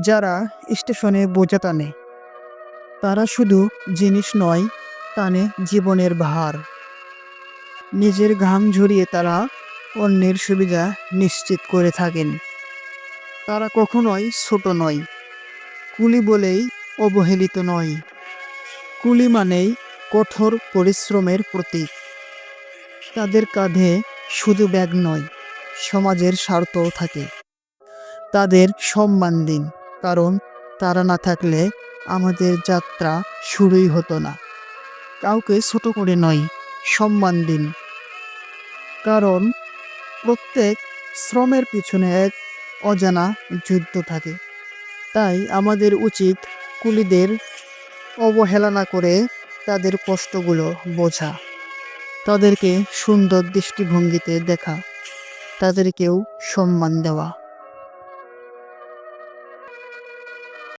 যারা স্টেশনে বোঝা টানে। তারা শুধু জিনিস নয়, টানে জীবনের ভার। নিজের ঘাম ঝরিয়ে তারা অন্যের সুবিধা নিশ্চিত করে থাকেন। তারা কখনোই ছোট নয়। কুলি বলেই অবহেলিত নয়। কুলি মানেই কঠোর পরিশ্রমের প্রতীক। তাদের কাঁধে শুধু ব্যাগ নয়, সমাজের স্বার্থও থাকে। তাদের সম্মান দিন। কারণ তারা না থাকলে আমাদের যাত্রা শুরুই হতো না। কাউকে ছোট করে নয়, সম্মান দিন। কারণ প্রত্যেক শ্রমের পিছনে এক অজানা যুদ্ধ থাকে। তাই আমাদের উচিত কুলিদের অবহেলা না করে তাদের কষ্টগুলো বোঝা। তাদেরকে সুন্দর দৃষ্টিভঙ্গিতে দেখা। তাদেরকেও সম্মান দেওয়া।